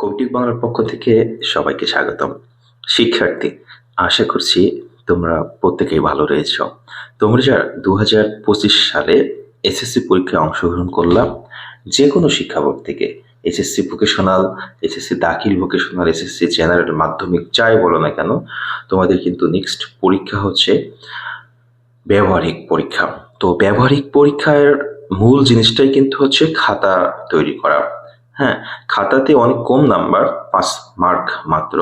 কৌটিক বাংলার পক্ষ থেকে সবাইকে স্বাগতম। শিক্ষার্থী, আশা করছি তোমরা প্রত্যেকেই ভালো রয়েছ। তোমরা যারা দু সালে এসএসসি পরীক্ষায় অংশগ্রহণ করলাম যে কোনো শিক্ষা বোর্ড থেকে, এসএসসি ভোকেশনাল এসএসসি দাখিল ভোকেশনাল এসএসসি জেনারেল মাধ্যমিক, যাই বলো না কেন, তোমাদের কিন্তু নেক্সট পরীক্ষা হচ্ছে ব্যবহারিক পরীক্ষা। তো ব্যবহারিক পরীক্ষার মূল জিনিসটাই কিন্তু হচ্ছে খাতা তৈরি করা। হ্যাঁ খাতাতে অনেক কম নাম্বার, পাঁচ মার্ক মাত্র।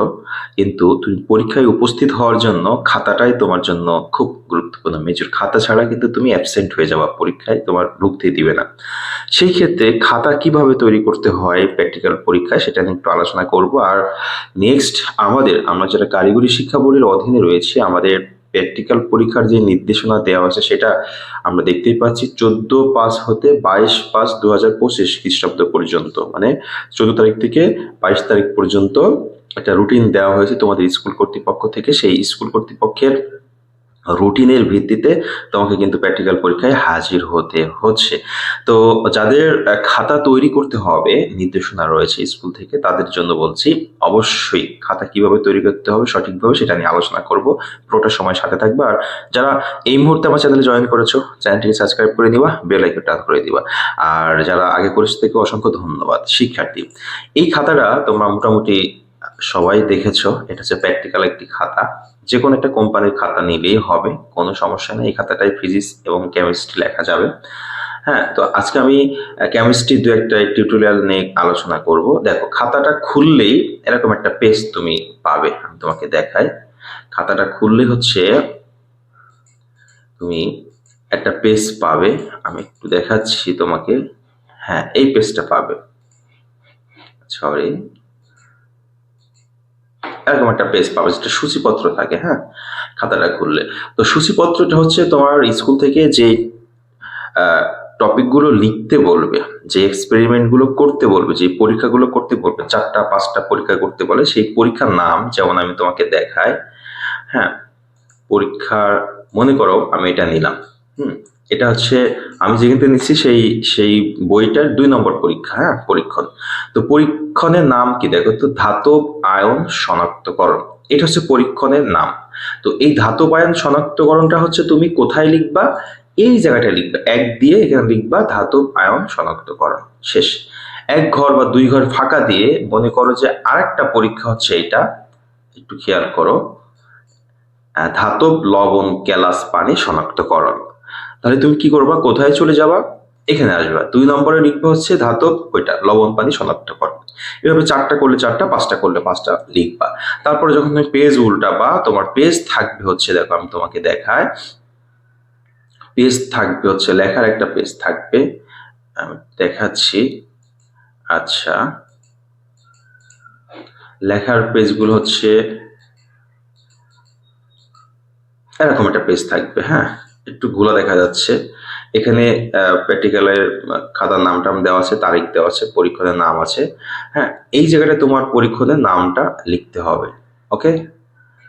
কিন্তু তুমি পরীক্ষায় উপস্থিত হওয়ার জন্য খাতাটাই তোমার জন্য খুব গুরুত্বপূর্ণ। মেজর, খাতা ছাড়া কিন্তু তুমি অ্যাবসেন্ট হয়ে যাওয়া পরীক্ষায়, তোমার ঢুকতে দিবে না। সেই ক্ষেত্রে খাতা কীভাবে তৈরি করতে হয় প্র্যাকটিক্যাল পরীক্ষায় সেটা নিয়ে একটু আলোচনা করব। আর নেক্সট আমাদের, আমরা যারা কারিগরি শিক্ষা বোর্ডের অধীনে রয়েছে, আমাদের প্র্যাকটিক্যাল পরীক্ষার যে নির্দেশনা দেওয়া আছে সেটা আমরা দেখতেই পাচ্ছি, চোদ্দ পাঁচ হতে বাইশ পাঁচ দু হাজার পঁচিশ খ্রিস্টাব্দ পর্যন্ত। মানে চোদ্দ তারিখ থেকে বাইশ তারিখ পর্যন্ত একটা রুটিন দেওয়া হয়েছে তোমাদের স্কুল কর্তৃপক্ষ থেকে। সেই স্কুল কর্তৃপক্ষের রুটিনের ভিত্তিতে তোমাকে কিন্তু প্র্যাকটিক্যাল পরীক্ষায় হাজির হতে হচ্ছে। তো যাদের খাতা তৈরি করতে হবে, নির্দেশনা রয়েছে স্কুল থেকে, তাদের জন্য বলছি, অবশ্যই খাতা কীভাবে তৈরি করতে হবে, সঠিকভাবে সেটা নিয়ে আলোচনা করব। পুরোটা সময় সাথে থাকবে। আর যারা এই মুহূর্তে আমার চ্যানেলে জয়েন করেছ চ্যানেলটিকে সাবস্ক্রাইব করে দিবা বেল আইকনটা অন করে দিবা। আর যারা আগে করেছে থেকে অসংখ্য ধন্যবাদ। শিক্ষার্থী, এই খাতাটা তোমরা মোটামুটি সবাই দেখেছ, এটা হচ্ছে প্র্যাকটিক্যাল একটি খাতা। যে কোনো একটা কোম্পানির খাতা নিলেই হবে, কোনো সমস্যা নেই। এই খাতাটায় ফিজিক্স এবং কেমিস্ট্রি লেখা যাবে। হ্যাঁ তো আজকে আমি কেমিস্ট্রি দু একটা টিউটোরিয়াল নিয়ে আলোচনা করব। দেখো, খাতাটা খুললেই এরকম একটা পেজ তুমি পাবে, আমি তোমাকে দেখাই। খাতাটা খুললে হচ্ছে, তুমি একটা পেজ পাবে। আমি একটু দেখাচ্ছি তোমাকে। হ্যাঁ এই পেজটা পাবে। সরি এরকম একটা পেজ পাবে, যেটা সূচিপত্র থাকে হ্যাঁ? খাতাটা খুললে। তো সূচিপত্রটা হচ্ছে তোমার স্কুল থেকে যে টপিকগুলো লিখতে বলবে, যে এক্সপেরিমেন্টগুলো করতে বলবে, যে পরীক্ষাগুলো করতে বলবে, চারটা, পাঁচটা পরীক্ষা করতে বলে, সেই পরীক্ষার নাম যেমন আমি তোমাকে দেখাই হ্যাঁ? পরীক্ষার, মনে করো আমি এটা নিলাম, হুম? এটা হচ্ছে, আমি যেখানে নিচ্ছি সেই সেই বইটার দুই নম্বর পরীক্ষা হ্যাঁ পরীক্ষণ। তো পরীক্ষণের নাম কি? দেখো তো, ধাতব আয়ন শনাক্তকরণ। এটা হচ্ছে পরীক্ষণের নাম। তো এই ধাতব আয়ন শনাক্তকরণটা হচ্ছে তুমি কোথায় লিখবা? এই জায়গাটা লিখবা। এক দিয়ে এখানে লিখবা ধাতব আয়ন শনাক্তকরণ। শেষ। এক ঘর বা দুই ঘর ফাঁকা দিয়ে মনে করো যে আরেকটা পরীক্ষা হচ্ছে এটা একটু খেয়াল করো। ধাতব লবণ কেলাস পানি শনাক্তকরণ। তাহলে তুমি কি করবা? কোথায় চলে যাবা? এখানে আসবা। দুই নম্বরে লিখবে হচ্ছে ধাতব, ওইটা লবণ, পানি শনাক্তকরণ এভাবে চারটা করলে চারটা, পাঁচটা করলে পাঁচটা লিখবা। তারপরে যখন তুমি পেজ উল্টাবা তোমার পেজ থাকবে হচ্ছে, দেখো আমি তোমাকে দেখায় পেজ থাকবে হচ্ছে, লেখার একটা পেজ থাকবে। আমি দেখাচ্ছি। আচ্ছা। লেখার পেজগুলো হচ্ছে, এরকম একটা পেজ থাকবে হ্যাঁ? একটু ঘোলা দেখা যাচ্ছে। এখানে প্র্যাকটিক্যালের খাতার নাম টাম দেওয়া আছে, তারিখ দেওয়া আছে, পরীক্ষণের নাম আছে। হ্যাঁ এই জায়গাটা তোমার পরীক্ষণের নামটা লিখতে হবে, ওকে?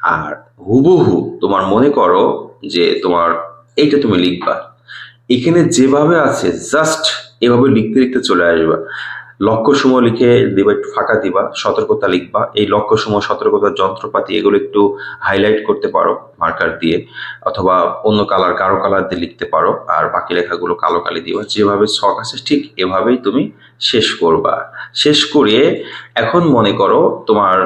আর হুবহু তোমার মনে করো যে তোমার এইটা তুমি লিখবা। এখানে যেভাবে আছে জাস্ট এভাবে লিখতে লিখতে চলে আসবা। লক্ষ্য সময় লিখে দিবা, একটু ফাঁকা দিবা, সতর্কতা লিখবা। এই লক্ষ্য সময় সতর্কতার যন্ত্রপাতি, এগুলো একটু হাইলাইট করতে পারো মার্কার দিয়ে, অথবা অন্য কালার কারও কালার দিয়ে লিখতে পারো, আর বাকি লেখাগুলো কালো কালি দিবা। যেভাবে শখ আছে, ঠিক এভাবেই তুমি শেষ করবা। শেষ করে এখন মনে করো তোমার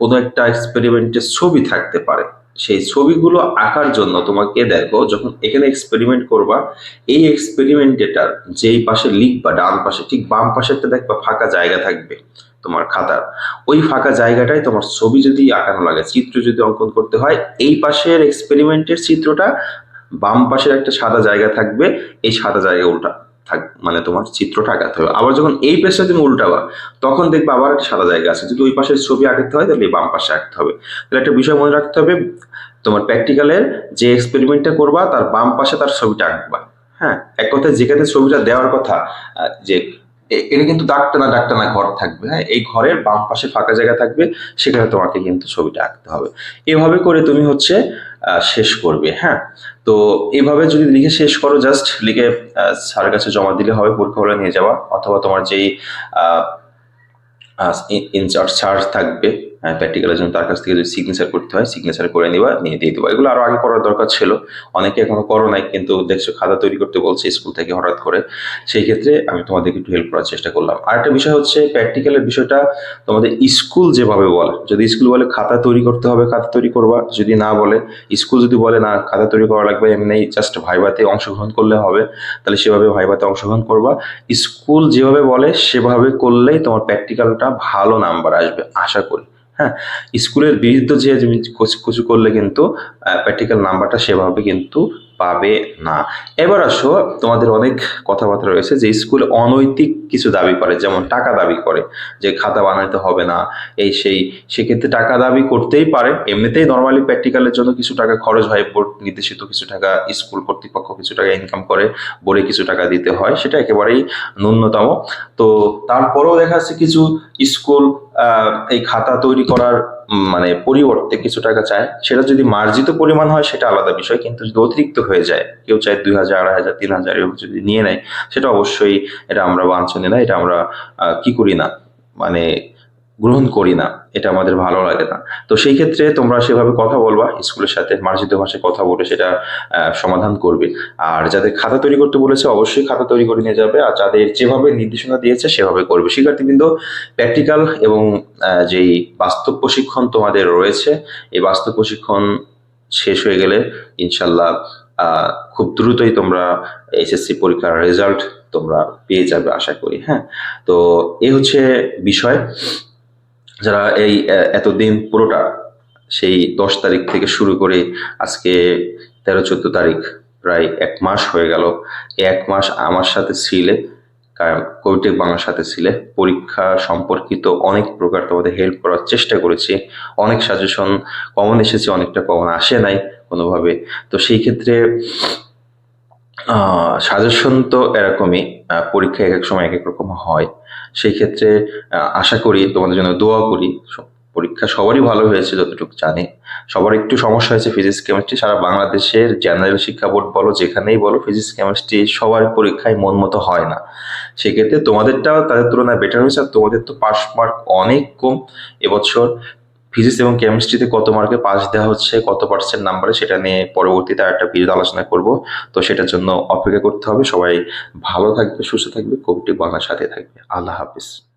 কোনো একটা এক্সপেরিমেন্টের ছবি থাকতে পারে। সেই ছবিগুলো আঁকার জন্য তোমাকে দেখো, যখন এখানে এক্সপেরিমেন্ট করবা, এই এক্সপেরিমেন্টেটার যেই পাশে লিখবা, ডান পাশে, ঠিক বাম পাশেরটা দেখবা ফাঁকা জায়গা থাকবে তোমার খাতার। ওই ফাঁকা জায়গাটায় তোমার ছবি যদি আঁকানো লাগে, চিত্র যদি অঙ্কন করতে হয়, এই পাশের এক্সপেরিমেন্টের চিত্রটা বাম পাশের একটা সাদা জায়গা থাকবে, এই সাদা জায়গা উল্টা। মানে তোমার চিত্রটা আঁকাতে হবে। আবার যখন এই পেজটা তুমি উল্টাবা, তখন দেখবে আবার একটা সাদা জায়গা আছে। যদি ওই পাশের ছবি আঁকতে হয়, তাহলে বাম পাশে আঁকতে হবে। তাহলে একটা বিষয় মনে রাখতে হবে, তোমার প্র্যাকটিক্যালের যে এক্সপেরিমেন্টটা করবা, তার বাম পাশে তার ছবিটা আঁকবা। হ্যাঁ এক কথায় যেখানে ছবিটা দেওয়ার কথা যে এটা কিন্তু ডাকটানা ডাকটানা ঘর থাকবে। হ্যাঁ এই ঘরের বাম পাশে ফাঁকা জায়গা থাকবে, সেখানে তোমাকে কিন্তু ছবিটা আঁকতে হবে। এভাবে করে তুমি হচ্ছে শেষ করবে হ্যাঁ? তো এভাবে যদি লিখে শেষ করো জাস্ট লিখে স্যার কাছে জমা দিলে হবে পরীক্ষা হলে নিয়ে যাওয়া, অথবা তোমার যেই ইনচার্জ স্যার থাকবে প্র্যাকটিক্যালের জন্য তার কাছ থেকে যদি সিগনেচার করতে হয় সিগনেচার করে নিবা, নিয়ে দিয়ে দেবো। এগুলো আরও আগে করার দরকার ছিল। অনেকে এখনও করো নাই, কিন্তু দেখছ খাতা তৈরি করতে বলছে স্কুল থেকে হঠাৎ করে। সেই ক্ষেত্রে আমি তোমাদেরকে একটু হেল্প করার চেষ্টা করলাম। আরেকটা বিষয় হচ্ছে প্র্যাকটিক্যালের বিষয়টা তোমাদের স্কুল যেভাবে বলে। যদি স্কুল বলে খাতা তৈরি করতে হবে, খাতা তৈরি করবা। যদি না বলে স্কুল যদি বলে, না, খাতা তৈরি করা লাগবে, এমনি জাস্ট ভাইভাতে অংশগ্রহণ করলে হবে, তাহলে সেভাবে ভাইভাতে অংশগ্রহণ করবা। স্কুল যেভাবে বলে, সেভাবে করলেই তোমার প্র্যাকটিক্যালটা ভালো নাম্বার আসবে, আশা করি। হ্যাঁ স্কুলের বিরুদ্ধে যে কিছু করলে কিন্তু প্র্যাকটিক্যাল নাম্বারটা সেভাবে কিন্তু পাবে না। এবার আসো, তোমাদের অনেক কথাবার্তা রয়েছে যে স্কুলে অনৈতিক কিছু দাবি করে, যেমন টাকা দাবি করে যে খাতা বানাইতে হবে না, এই সেই, সেক্ষেত্রে টাকা দাবি করতেই পারে। এমনিতেই নর্মালি প্র্যাকটিক্যালের জন্য কিছু টাকা খরচ হয়, বোর্ড নির্দেশিত কিছু টাকা, স্কুল কর্তৃপক্ষ কিছু টাকা ইনকাম করে, বোর্ডে কিছু টাকা দিতে হয়, সেটা একেবারেই ন্যূনতম। তো তারপরেও দেখা যাচ্ছে কিছু স্কুল এই খাতা তৈরি করার মানে পরিবর্তে কিছু টাকা চায়, সেটা যদি মার্জিত পরিমাণ হয় সেটা আলাদা বিষয়, কিন্তু যদি অতিরিক্ত হয়ে যায়, কেউ চায় দুই হাজার, আড়াই হাজার, তিন হাজার এরকম যদি নিয়ে নেয়, সেটা অবশ্যই এটা আমরা বাঞ্ছনীয় না, এটা আমরা কি করি না? মানে গ্রহণ করি না, এটা আমাদের ভালো লাগে না। তো সেই ক্ষেত্রে তোমরা সেভাবে কথা বলবা স্কুলের সাথে মার্জিত ভাষায় কথা বলে সেটা সমাধান করবে। আর যাদের খাতা তৈরি করতে বলেছে, অবশ্যই খাতা তৈরি করে নিয়ে যাবে। আর যাদের যেভাবে নির্দেশনা দিয়েছে, সেভাবে করবে। শিক্ষার্থীবৃন্দ প্র্যাকটিক্যাল এবং যেই বাস্তব প্রশিক্ষণ তোমাদের রয়েছে, এই বাস্তব প্রশিক্ষণ শেষ হয়ে গেলে ইনশাল্লাহ খুব দ্রুতই তোমরা এইচএসসি পরীক্ষার রেজাল্ট তোমরা পেয়ে যাবে, আশা করি। হ্যাঁ? তো এই হচ্ছে বিষয়। যারা এই এতদিন পুরোটা সেই দশ তারিখ থেকে শুরু করে আজকে তেরো, চোদ্দ তারিখ প্রায় এক মাস হয়ে গেল। এক মাস আমার সাথে ছিলে, কারণ কৈটেক বাংলার সাথে ছিলে। পরীক্ষা সম্পর্কিত অনেক প্রকার তোমাদের হেল্প করার চেষ্টা করেছি। অনেক সাজেশন কমন এসেছে, অনেকটা কমন আসে নাই কোনোভাবে। তো সেই ক্ষেত্রে সাজেশন তো এরকমই পরীক্ষা এক এক সময় এক এক রকম হয়। সেই ক্ষেত্রে আশা করি তোমাদের জন্য দোয়া করি পরীক্ষা সবারই ভালো হয়েছে যতটুকু জানি। সবার একটু সমস্যা হয়েছে ফিজিক্স কেমিস্ট্রি সারা বাংলাদেশের জেনারেল শিক্ষা বোর্ড বলো, যেখানেই বলো ফিজিক্স কেমিস্ট্রি সবার পরীক্ষায় মন মতো হয় না। সেক্ষেত্রে তোমাদেরটাও তাদের তুলনায় বেটার হয়েছে, আর তোমাদের তো পাস মার্ক অনেক কম। এবছর ফিজিক্স এবং কেমিস্ট্রিতে কত মার্কে পাস দেওয়া হচ্ছে, কত পার্সেন্ট নাম্বারে সেটা নিয়ে পরবর্তীতে আর একটা ভিডিও আলোচনা করব। তো সেটার জন্য অপেক্ষা করতে হবে। সবাই ভালো থাকবে, সুস্থ থাকবে কোভিড বাংলার সাথে থাকবে। আল্লাহ হাফিজ।